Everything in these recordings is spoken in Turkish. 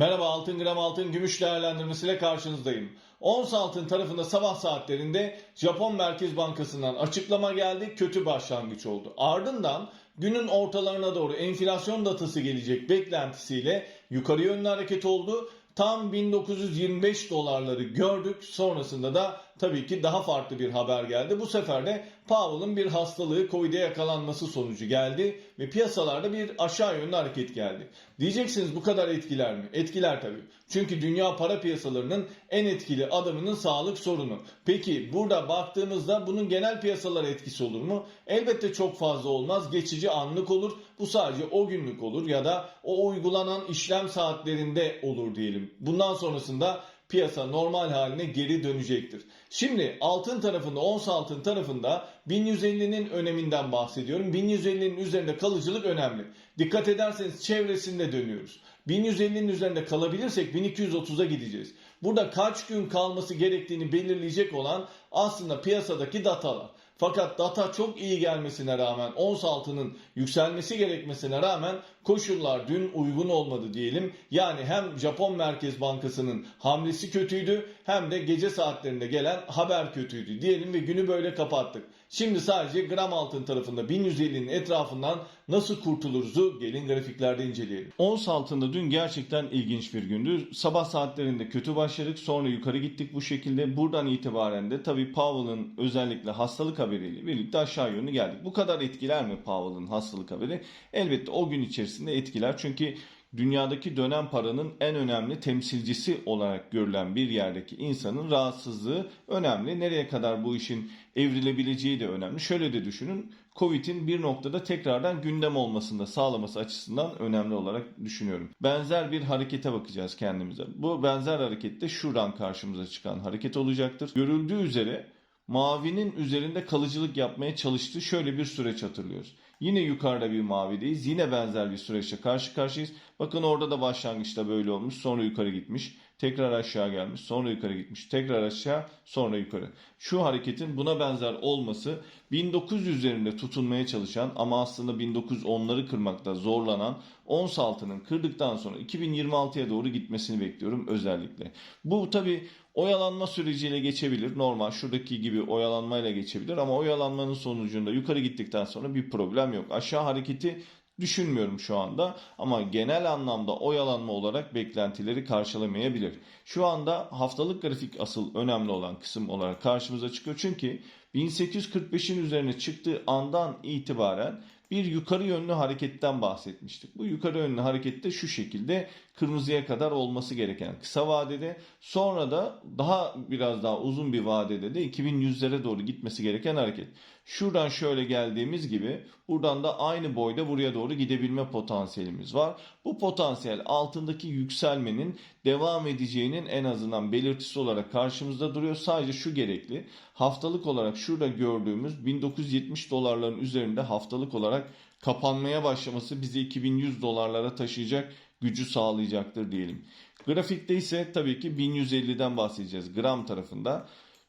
Merhaba Altın Gram Altın Gümüş değerlendirmesiyle karşınızdayım. Ons altın tarafında sabah saatlerinde Japon Merkez Bankası'ndan açıklama geldi. Kötü başlangıç oldu. Ardından günün ortalarına doğru enflasyon datası gelecek beklentisiyle yukarı yönlü hareket oldu. Tam 1925 dolarları gördük. Sonrasında da tabii ki daha farklı bir haber geldi. Bu sefer de Powell'ın bir hastalığı Covid'e yakalanması sonucu geldi ve piyasalarda bir aşağı yönlü hareket geldi. Diyeceksiniz bu kadar etkiler mi? Etkiler tabii. Çünkü dünya para piyasalarının en etkili adamının sağlık sorunu. Peki burada baktığımızda bunun genel piyasalara etkisi olur mu? Elbette çok fazla olmaz. Geçici anlık olur. Bu sadece o günlük olur ya da o uygulanan işlem saatlerinde olur diyelim. Bundan sonrasında piyasa normal haline geri dönecektir. Şimdi altın tarafında, ons altın tarafında 1150'nin öneminden bahsediyorum. 1150'nin üzerinde kalıcılık önemli. Dikkat ederseniz çevresinde dönüyoruz. 1150'nin üzerinde kalabilirsek 1230'a gideceğiz. Burada kaç gün kalması gerektiğini belirleyecek olan aslında piyasadaki datalar. Fakat data çok iyi gelmesine rağmen ons altının yükselmesi gerekmesine rağmen koşullar dün uygun olmadı diyelim. Yani hem Japon Merkez Bankası'nın hamlesi kötüydü hem de gece saatlerinde gelen haber kötüydü diyelim ve günü böyle kapattık. Şimdi sadece gram altın tarafında 1150'nin etrafından nasıl kurtuluruz'u gelin grafiklerde inceleyelim. Ons altında dün gerçekten ilginç bir gündü. Sabah saatlerinde kötü başladık sonra yukarı gittik bu şekilde. Buradan itibaren de tabii Powell'ın özellikle hastalık haberiyle birlikte aşağı yönlü geldik. Bu kadar etkiler mi Powell'ın hastalık haberi? Elbette o gün içerisinde etkiler. Çünkü dünyadaki dönem paranın en önemli temsilcisi olarak görülen bir yerdeki insanın rahatsızlığı önemli. Nereye kadar bu işin evrilebileceği de önemli. Şöyle de düşünün. Covid'in bir noktada tekrardan gündem olmasında sağlaması açısından önemli olarak düşünüyorum. Benzer bir harekete bakacağız kendimize. Bu benzer harekette şuradan karşımıza çıkan hareket olacaktır. Görüldüğü üzere mavinin üzerinde kalıcılık yapmaya çalıştığı şöyle bir süreç hatırlıyoruz. Yine yukarıda bir mavideyiz. Yine benzer bir süreçle karşı karşıyayız. Bakın orada da başlangıçta böyle olmuş. Sonra yukarı gitmiş. Tekrar aşağı gelmiş. Sonra yukarı gitmiş. Tekrar aşağı. Sonra yukarı. Şu hareketin buna benzer olması 1900 üzerinde tutunmaya çalışan ama aslında 1910'ları kırmakta zorlanan ons altının kırdıktan sonra 2026'ya doğru gitmesini bekliyorum özellikle. Bu tabi oyalanma süreciyle geçebilir. Normal şuradaki gibi oyalanmayla geçebilir ama oyalanmanın sonucunda yukarı gittikten sonra bir problem yok. Aşağı hareketi düşünmüyorum şu anda ama genel anlamda oyalanma olarak beklentileri karşılamayabilir. Şu anda haftalık grafik asıl önemli olan kısım olarak karşımıza çıkıyor. Çünkü 1845'in üzerine çıktığı andan itibaren bir yukarı yönlü hareketten bahsetmiştik. Bu yukarı yönlü harekette şu şekilde kırmızıya kadar olması gereken kısa vadede sonra da daha biraz daha uzun bir vadede de 2100'lere doğru gitmesi gereken hareket. Şuradan şöyle geldiğimiz gibi buradan da aynı boyda buraya doğru gidebilme potansiyelimiz var. Bu potansiyel altındaki yükselmenin devam edeceğinin en azından belirtisi olarak karşımızda duruyor. Sadece şu gerekli. Haftalık olarak şurada gördüğümüz 1970 dolarların üzerinde haftalık olarak kapanmaya başlaması bizi 2100 dolarlara taşıyacak gücü sağlayacaktır diyelim. Grafikte ise tabii ki 1150'den bahsedeceğiz gram tarafında.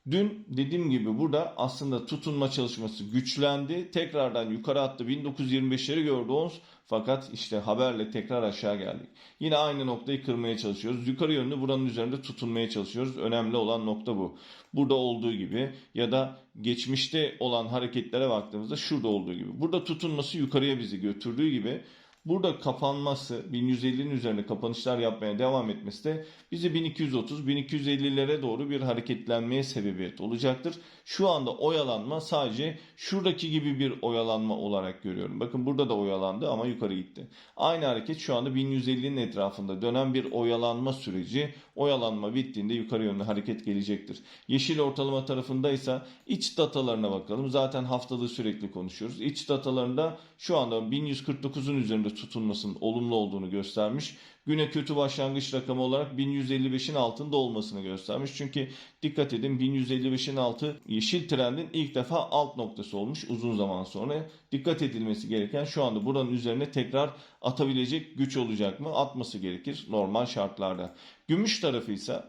Dün dediğim gibi burada aslında tutunma çalışması güçlendi. Tekrardan yukarı attı. 1925'leri gördü ons. Fakat işte haberle tekrar aşağı geldik. Yine aynı noktayı kırmaya çalışıyoruz. Yukarı yönlü buranın üzerinde tutunmaya çalışıyoruz. Önemli olan nokta bu. Burada olduğu gibi ya da geçmişte olan hareketlere baktığımızda şurada olduğu gibi. Burada tutunması yukarıya bizi götürdüğü gibi Burada kapanması 1150'nin üzerinde kapanışlar yapmaya devam etmesi de bizi 1230-1250'lere doğru bir hareketlenmeye sebebiyet olacaktır. Şu anda oyalanma sadece şuradaki gibi bir oyalanma olarak görüyorum. Bakın burada da oyalandı ama yukarı gitti. Aynı hareket şu anda 1150'nin etrafında dönen bir oyalanma süreci. Oyalanma bittiğinde yukarı yönlü hareket gelecektir. Yeşil ortalama tarafındaysa iç datalarına bakalım. Zaten haftalığı sürekli konuşuyoruz. İç datalarında şu anda 1149'un üzerinde tutunmasının olumlu olduğunu göstermiş. Güne kötü başlangıç rakamı olarak 1155'in altında olmasını göstermiş. Çünkü dikkat edin 1155'in altı yeşil trendin ilk defa alt noktası olmuş uzun zaman sonra. Dikkat edilmesi gereken şu anda buranın üzerine tekrar atabilecek güç olacak mı? Atması gerekir normal şartlarda. Gümüş tarafı ise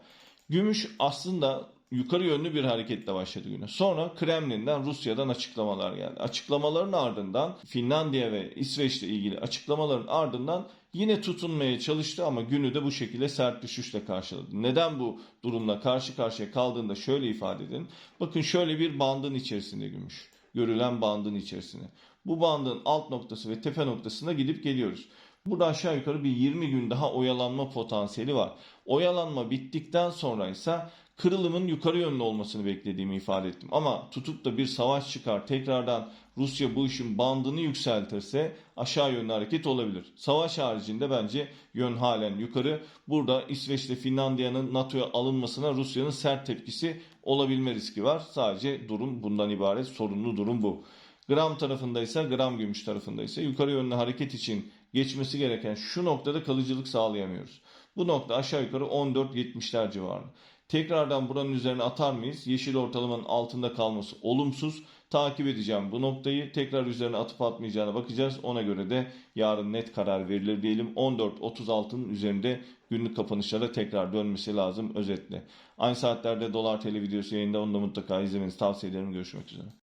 Gümüş aslında yukarı yönlü bir hareketle başladı güne. Sonra Kremlin'den Rusya'dan açıklamalar geldi. Açıklamaların ardından Finlandiya ve İsveç'le ilgili açıklamaların ardından yine tutunmaya çalıştı ama günü de bu şekilde sert düşüşle karşıladı. Neden bu durumla karşı karşıya kaldığında şöyle ifade edin. Bakın şöyle bir bandın içerisinde gümüş. Görülen bandın içerisinde. Bu bandın alt noktası ve tepe noktasına gidip geliyoruz. Burada aşağı yukarı bir 20 gün daha oyalanma potansiyeli var. Oyalanma bittikten sonra ise kırılımın yukarı yönlü olmasını beklediğimi ifade ettim. Ama tutup da bir savaş çıkar tekrardan Rusya bu işin bandını yükseltirse aşağı yönlü hareket olabilir. Savaş haricinde bence yön halen yukarı. Burada İsveç ile Finlandiya'nın NATO'ya alınmasına Rusya'nın sert tepkisi olabilme riski var. Sadece durum bundan ibaret. Sorunlu durum bu. Gram tarafındaysa, gram gümüş tarafındaysa yukarı yönlü hareket için geçmesi gereken şu noktada kalıcılık sağlayamıyoruz. Bu nokta aşağı yukarı 14.70'ler civarında. Tekrardan buranın üzerine atar mıyız? Yeşil ortalamanın altında kalması olumsuz. Takip edeceğim bu noktayı. Tekrar üzerine atıp atmayacağına bakacağız. Ona göre de yarın net karar verilir diyelim. 14.36'nın üzerinde günlük kapanışlara tekrar dönmesi lazım özetle. Aynı saatlerde Dolar TL videosu yayında onu da mutlaka izlemenizi tavsiye ederim. Görüşmek üzere.